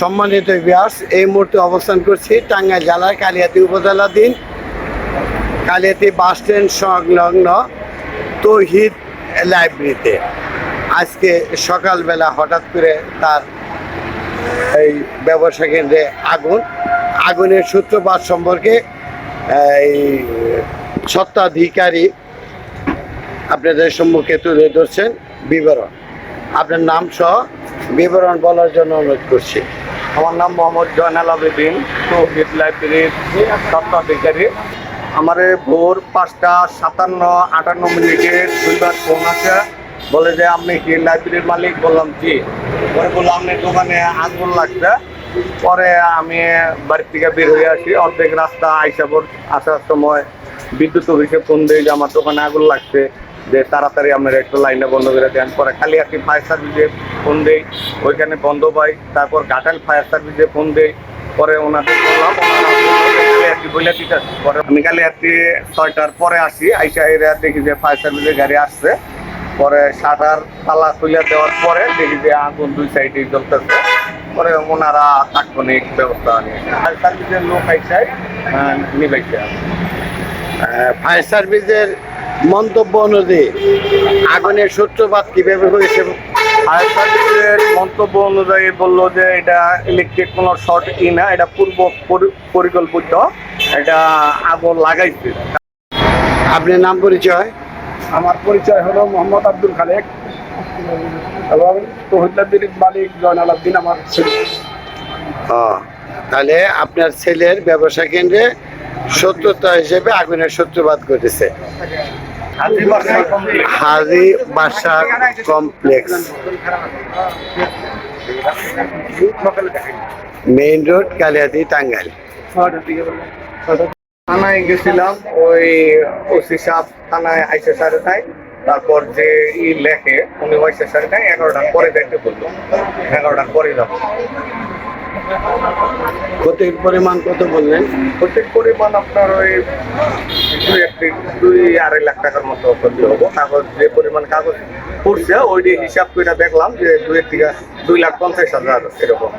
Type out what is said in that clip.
সম্মানিত ব্যাস এই মুহূর্তে অবস্থান করছি টাঙ্গাইল জেলার কালিয়াতি উপজেলাধীন কালিয়াতি বাস স্ট্যান্ড সংলগ্ন তৌহিদ লাইব্রেরিতে। আজকে সকালবেলা হঠাৎ করে তার এই ব্যবসা কেন্দ্রে আগুন। আগুনের সূত্রপাত সম্পর্কে, এই সত্ত্বাধিকারী আপনাদের সম্মুখে তুলে ধরছেন বিবরণ। আপনার নাম সহ বিবরণ বলার জন্য অনুরোধ করছি। আমার নাম মোহাম্মদ জয়নাল আবেদিন তৌহিদ লাইব্রেরির স্বত্বাধিকারী আমার ভোর পাঁচটা সাতান্ন আটান্ন মিনিটে দুইবার ফোন আসে, বলে যে আপনি কি লাইব্রেরির মালিক? বললাম, জি। পরে বলল, আপনার দোকানে আগুন লাগছে। পরে আমি বাড়ির থেকে বের হয়ে আসি। অর্ধেক রাস্তা আইসাবর আসার সময় বিদ্যুৎ অফিসে ফোন দিয়ে যে, আমার দোকানে আগুন লাগছে। যে তাড়াতাড়ি আপনার একটু লাইনটা বন্ধ করে দেন। পরে খালি একটি ফায়ার সার্ভিসে ফোন দেই, ওইখানে বন্ধ পাই, তারপর ঘাটাল ফায়ার সার্ভিসে ফোন দেই, পরে ওনাদের বললাম পরে আমি কালিয়াতি ছয়টার পরে আসি, আইসা এরা দেখি যে ফায়ার সার্ভিসের গাড়ি আসছে। পরে শাটার তালা খুলে দেওয়ার পরে দেখি যে আগুন দুই সাইডে জ্বলতেছে। পরে ওনারা তাৎক্ষণিক ব্যবস্থা নিয়ে ফায়ার সার্ভিসের লোক আইসায় নিবাইছে। ফায়ার সার্ভিসের মন্তব্য অনুযায়ী আগুনের সূত্রপাত কীভাবে হয়েছে? ফায়ার সার্ভিসের মন্তব্য অনুযায়ী বলল যে এটা ইলেকট্রিক কোনো শর্ট ই না এটা পূর্ব পরি- পরিকল্পিত। এটা আগুন লাগাইছে। আপনার নাম পরিচয়? আমার পরিচয় হলো মোহাম্মদ আব্দুল খালেক এবং তহিদুদ্দিন মালিক জয়নাল আব্দিন আমার ছেলে। তাহলে আপনার ছেলের ব্যবসা কেন্দ্রে সত্যতা হিসেবে আগুনের সূত্রপাত ঘটেছে। Haji Basa complex. Main road, Kaliyadi, Tangail. থানায় গেছিলাম, ওই ওসি সাহেব থানায় আইসে সাড়ে নাই তারপর যে ই লেখে, উনি ওইসে সাড়ে নাই এগারোটার পরে দেখতে বলল। এগারোটার পরে যাব। ক্ষতির পরিমাণ কত বললেন? ক্ষতির পরিমাণ আপনার ওই দুই একটি দুই আড়াই লাখ টাকার মতো ক্ষতি হব। কাগজ, যে পরিমাণ কাগজ পড়ছে ওই হিসাব করে দেখলাম যে দুই একটি দুই লাখ পঞ্চাশ হাজার এরকম।